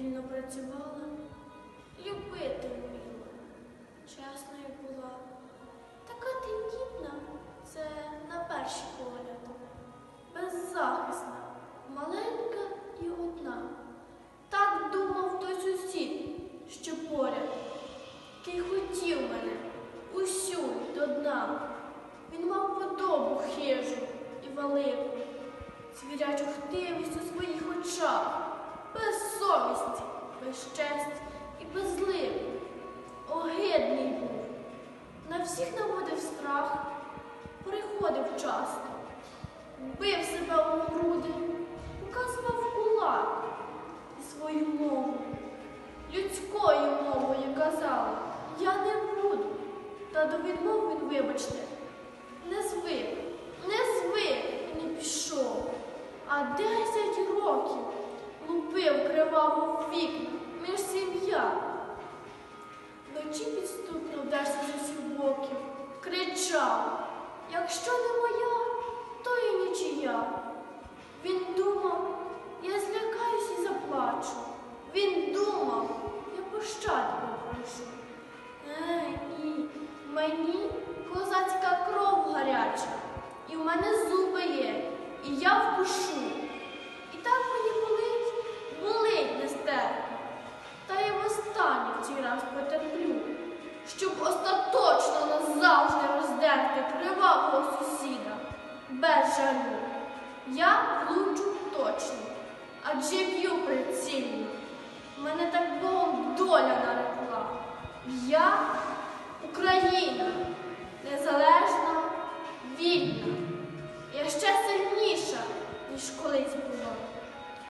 вільно працювала, любити вміла, чесною була. Така ти тендітна це на перший погляд, беззахисна, маленька і одна. Так думав той сусід, що поряд. Ти хотів мене усю до дна. Він мав подобу хижу і валив, звірячу хтивість у своїх очах безчесть і безлив, огидний був, на всіх наводив страх, переходив часто, бив себе у груди, указував кулак і свою мову, людською мовою казала, я не буду, та до відмов він, вибачте, не звик, не звик, і не пішов, а десять років лупив криваво в вікна між сім'я. Вночі підступно вдерся з усіх боків, кричав, якщо не моя, то і нічия. Він думав, я злякаюсь і заплачу. Він думав, я пощади попрошу. Е, ні, мені козацька кров гаряча, і в мене зуби є, і я вкушу. Щоб остаточно назавжди роздерти кривавого сусіда без жалю. Я влучу точно, адже б'ю прицільно. Мене так Богом доля нарекла. Я Україна,